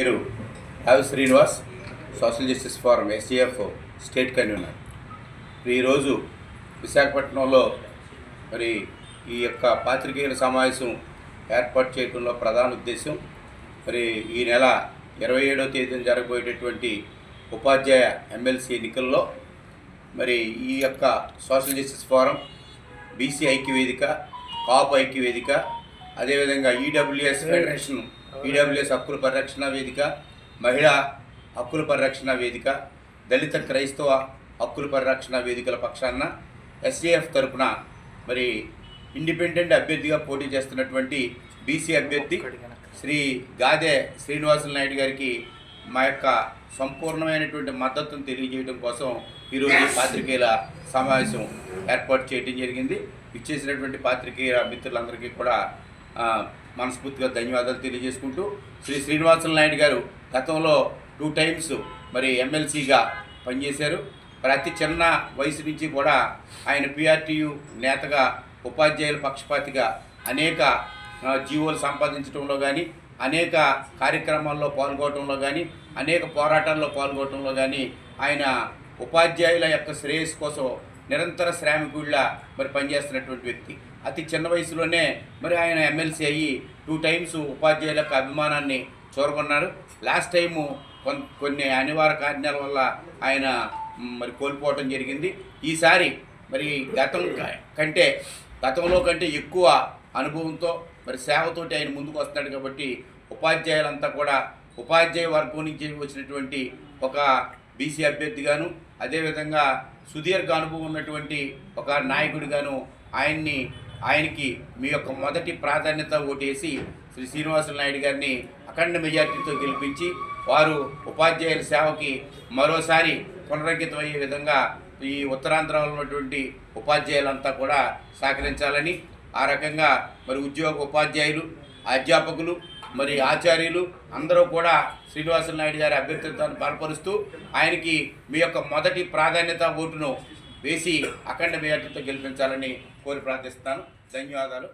Have Srinivas social justice forum STF state convener ఈరోజు విశాఖపట్నంలో మరి ఈ యొక్క పాత్రికేయుల సమావేశం ఏర్పాటు చేయడంలో ప్రధాన ఉద్దేశం మరి ఈ నెల ఇరవై ఏడవ తేదీన జరగబోయేటటువంటి ఉపాధ్యాయ ఎమ్మెల్సీ ఎన్నికల్లో మరి ఈ యొక్క సోషల్ జస్టిస్ ఫోరం బీసీ ఐక్య వేదిక కాపు ఐక్య వేదిక అదేవిధంగా ఈడబ్ల్యూఎస్ ఫెడరేషన్ ఈడబ్ల్యూఎస్ హక్కుల పరిరక్షణ వేదిక మహిళా హక్కుల పరిరక్షణ వేదిక దళిత క్రైస్తవ హక్కుల పరిరక్షణ వేదికల పక్షాన ఎస్ఏఎఫ్ తరపున మరి ఇండిపెండెంట్ అభ్యర్థిగా పోటీ చేస్తున్నటువంటి బీసీ అభ్యర్థి శ్రీ గాదే శ్రీనివాసులు నాయుడు గారికి మా యొక్క సంపూర్ణమైనటువంటి మద్దతును తెలియజేయడం కోసం ఈరోజు పాత్రికేయుల సమావేశం ఏర్పాటు చేయడం జరిగింది. ఇచ్చేసినటువంటి పాత్రికేయ మిత్రులందరికీ కూడా మనస్ఫూర్తిగా ధన్యవాదాలు తెలియజేసుకుంటూ శ్రీ శ్రీనివాసులు నాయుడు గారు గతంలో టూ టైమ్స్ మరి ఎమ్మెల్సీగా పనిచేశారు. ప్రతి చిన్న వయసు నుంచి కూడా ఆయన పిఆర్టీయు నేతగా ఉపాధ్యాయుల పక్షపాతిగా అనేక జీవోలు సంపాదించడంలో కానీ అనేక కార్యక్రమాల్లో పాల్గొనడంలో కానీ అనేక పోరాటాల్లో పాల్గొనడంలో కానీ ఆయన ఉపాధ్యాయుల యొక్క శ్రేయస్సు కోసం నిరంతర శ్రామికుడిలా మరి పనిచేస్తున్నటువంటి వ్యక్తి. అతి చిన్న వయసులోనే మరి ఆయన ఎమ్మెల్సీ అయ్యి టూ టైమ్స్ ఉపాధ్యాయుల యొక్క అభిమానాన్ని చూరగొన్నారు లాస్ట్ టైము కొన్ కొన్ని అనివార్య కారణాల వల్ల ఆయన మరి కోల్పోవటం జరిగింది. ఈసారి మరి గతం కంటే గతంలో కంటే ఎక్కువ అనుభవంతో మరి సేవతోటి ఆయన ముందుకు వస్తున్నాడు కాబట్టి ఉపాధ్యాయులంతా కూడా ఉపాధ్యాయ వర్గం నుంచి వచ్చినటువంటి ఒక బీసీ అభ్యర్థిగాను అదేవిధంగా సుదీర్ఘ అనుభవం ఉన్నటువంటి ఒక నాయకుడిగాను ఆయన్ని ఆయనకి మీ యొక్క మొదటి ప్రాధాన్యత ఓటేసి శ్రీ శ్రీనివాసులు నాయుడు గారిని అఖండ మెజార్టీతో గెలిపించి వారు ఉపాధ్యాయుల సేవకి మరోసారి పునరంకితమయ్యే విధంగా ఈ ఉత్తరాంధ్రలో ఉన్నటువంటి ఉపాధ్యాయులంతా కూడా సహకరించాలని ఆ రకంగా మరి ఉద్యోగ ఉపాధ్యాయులు అధ్యాపకులు మరి ఆచార్యులు అందరూ కూడా శ్రీనివాసులు నాయుడు గారి అభ్యర్థిత్వాన్ని బలపరుస్తూ ఆయనకి మీ యొక్క మొదటి ప్రాధాన్యత ఓటును వేసి అఖండ మేయర్తో గెలిపించాలని కోరి ప్రార్థిస్తాను ధన్యవాదాలు.